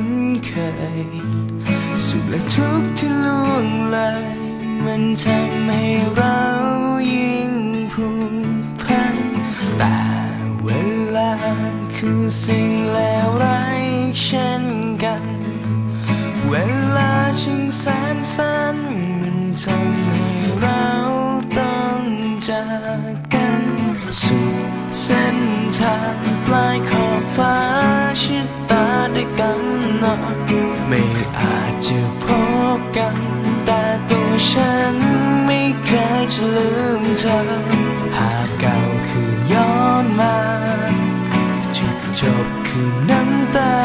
ย สุขและทุกข์ที่ล่วงเลย มันทำให้เรายิ่งผูกพันแต่เวลาคือสิ่งเลวร้ายเช่นกัน เวลาชิงแสนสั้นมันทำให้เราต้องจากกันสุดเส้นทางปลายขอบฟ้าาไม่อาจจะพบกัน แต่ตัวฉันไม่เคยจะลืมเธอ หากเก่าคืนย้อนมา จุดจบคือน้ำตา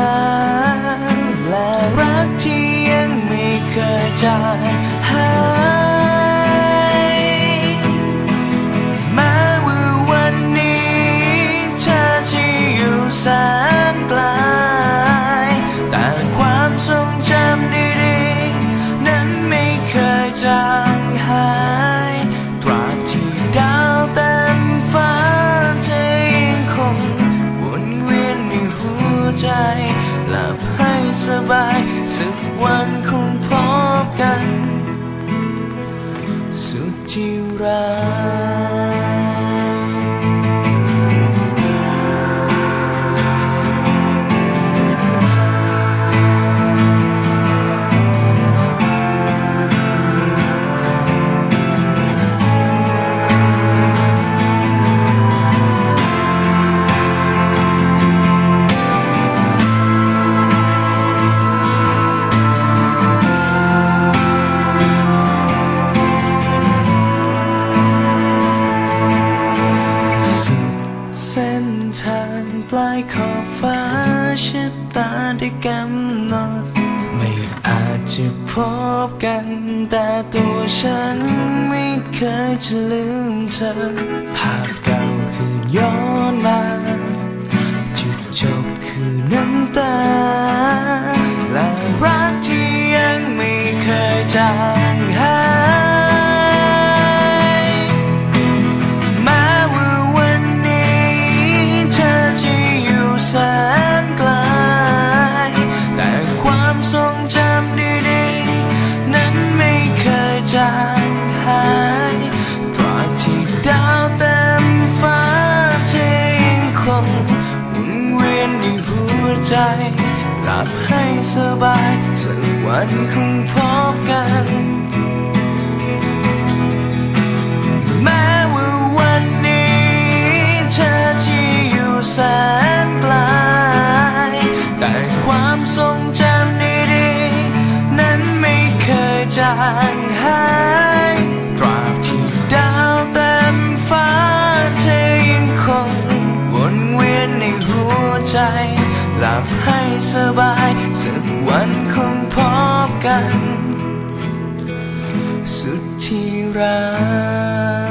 และรักที่ยังไม่เคยจาง จางหายตราบที่ดาวเต็มฟ้าจะยังคงวนเวียนในหัวใจ หลับให้สบายสักวันคงพบกัน สุดที่รัก นดไม่อาจจะพบกัน แต่ตัวฉันไม่เคยจะลืมเธอ ภาพเก่าคือย้อนมา จุดจบคือน้ำตา ใจ หลับให้สบายสักวันคงพบกัน แม้ว่าวันนี้เธอจะอยู่แสนไกลแต่ความทรงจำดีๆ นั้นไม่เคยจางหายตราบที่ดาวเต็มฟ้าเธอยังคงวนเวียนในหัวใจ หลับให้สบายสักวันคงพบกัน สุดที่รัก